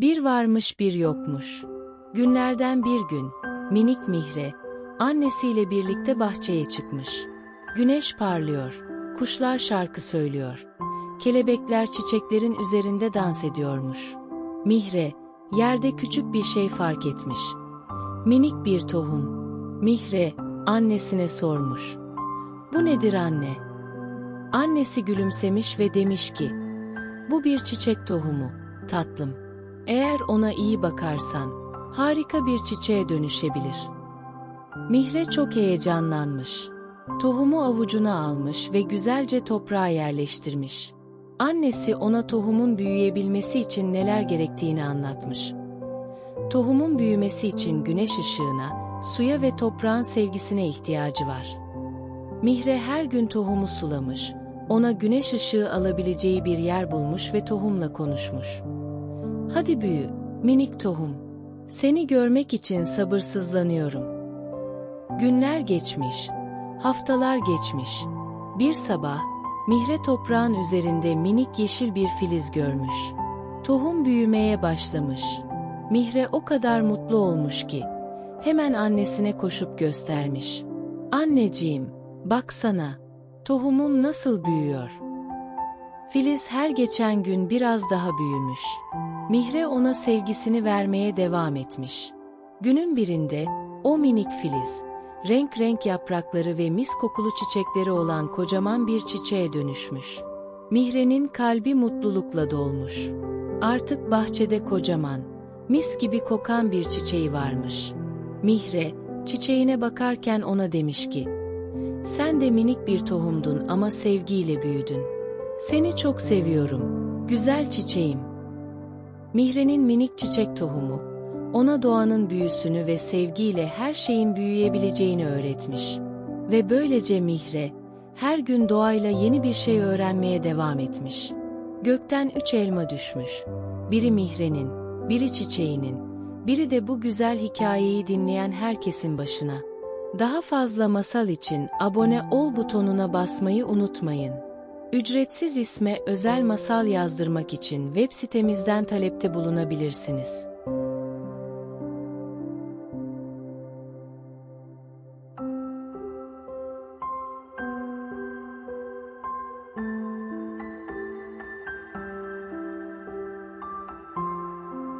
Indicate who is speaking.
Speaker 1: Bir varmış bir yokmuş. Günlerden bir gün, minik Mihre, annesiyle birlikte bahçeye çıkmış. Güneş parlıyor, kuşlar şarkı söylüyor. Kelebekler çiçeklerin üzerinde dans ediyormuş. Mihre, yerde küçük bir şey fark etmiş. Minik bir tohum. Mihre, annesine sormuş. Bu nedir anne? Annesi gülümsemiş ve demiş ki, bu bir çiçek tohumu, tatlım. Eğer ona iyi bakarsan, harika bir çiçeğe dönüşebilir. Mihre çok heyecanlanmış. Tohumu avucuna almış ve güzelce toprağa yerleştirmiş. Annesi ona tohumun büyüyebilmesi için neler gerektiğini anlatmış. Tohumun büyümesi için güneş ışığına, suya ve toprağın sevgisine ihtiyacı var. Mihre her gün tohumu sulamış, ona güneş ışığı alabileceği bir yer bulmuş ve tohumla konuşmuş. Hadi büyü, minik tohum. Seni görmek için sabırsızlanıyorum. Günler geçmiş, haftalar geçmiş. Bir sabah, Mihre toprağın üzerinde minik yeşil bir filiz görmüş. Tohum büyümeye başlamış. Mihre o kadar mutlu olmuş ki, hemen annesine koşup göstermiş. Anneciğim, baksana, tohumum nasıl büyüyor? Filiz her geçen gün biraz daha büyümüş. Mihre ona sevgisini vermeye devam etmiş. Günün birinde o minik filiz, renk renk yaprakları ve mis kokulu çiçekleri olan kocaman bir çiçeğe dönüşmüş. Mihre'nin kalbi mutlulukla dolmuş. Artık bahçede kocaman, mis gibi kokan bir çiçeği varmış. Mihre, çiçeğine bakarken ona demiş ki, sen de minik bir tohumdun ama sevgiyle büyüdün. Seni çok seviyorum, güzel çiçeğim. Mihre'nin minik çiçek tohumu, ona doğanın büyüsünü ve sevgiyle her şeyin büyüyebileceğini öğretmiş. Ve böylece Mihre, her gün doğayla yeni bir şey öğrenmeye devam etmiş. Gökten üç elma düşmüş. Biri Mihre'nin, biri çiçeğinin, biri de bu güzel hikayeyi dinleyen herkesin başına. Daha fazla masal için abone ol butonuna basmayı unutmayın. Ücretsiz isme özel masal yazdırmak için web sitemizden talepte bulunabilirsiniz.